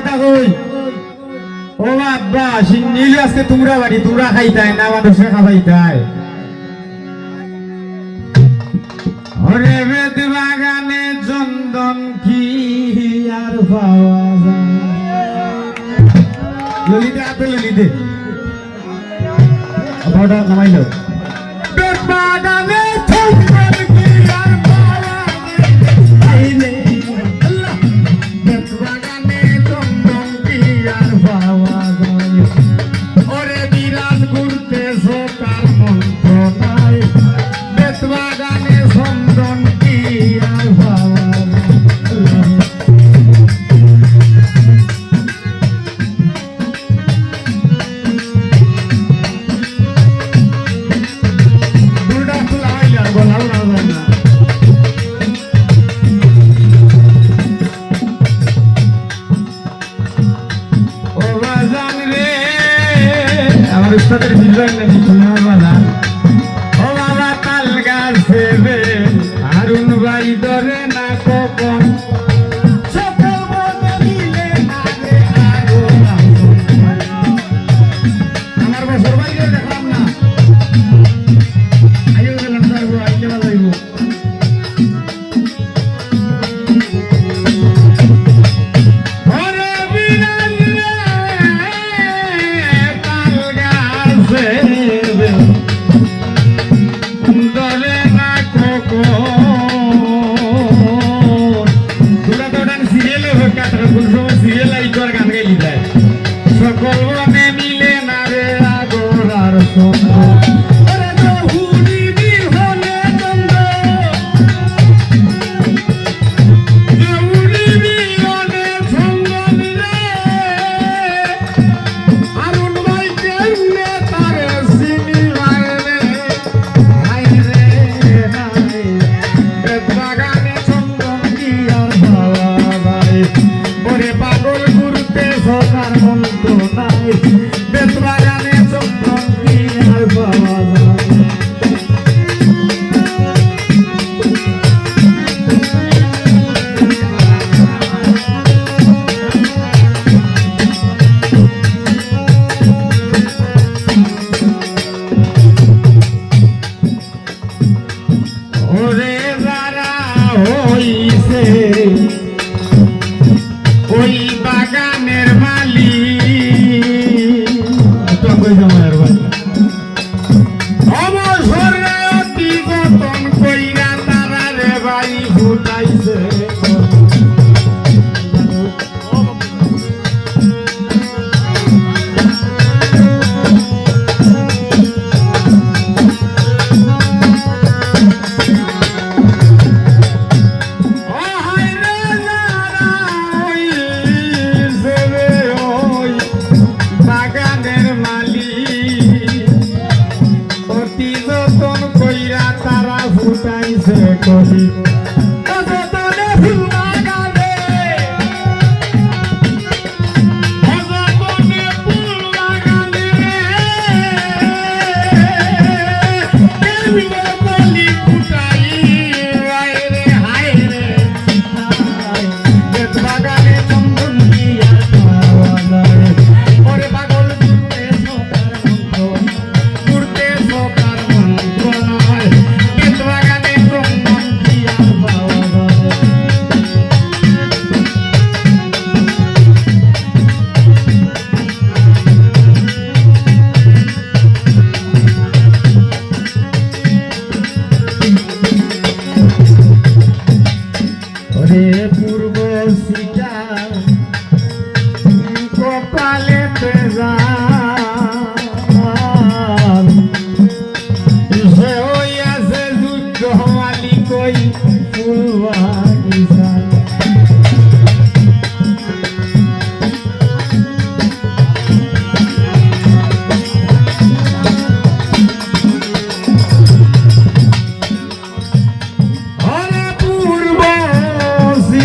কথা কই? ও বাবা সিন্নিল আজকে তোমরা বাড়ি, তোমরা খাইতাই না, আমাদের মানুষে খাবাইতাই ওরে বেদ বাগানে চন্দন কি আর পাওয়া যায়? ললিতে আতে ললিতে। বড় কামাইলো বেদ বাগানে Arkadaşlar bizlerle bir dünya var. Hoare રારા હોય છે.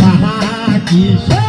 পাহাড়ি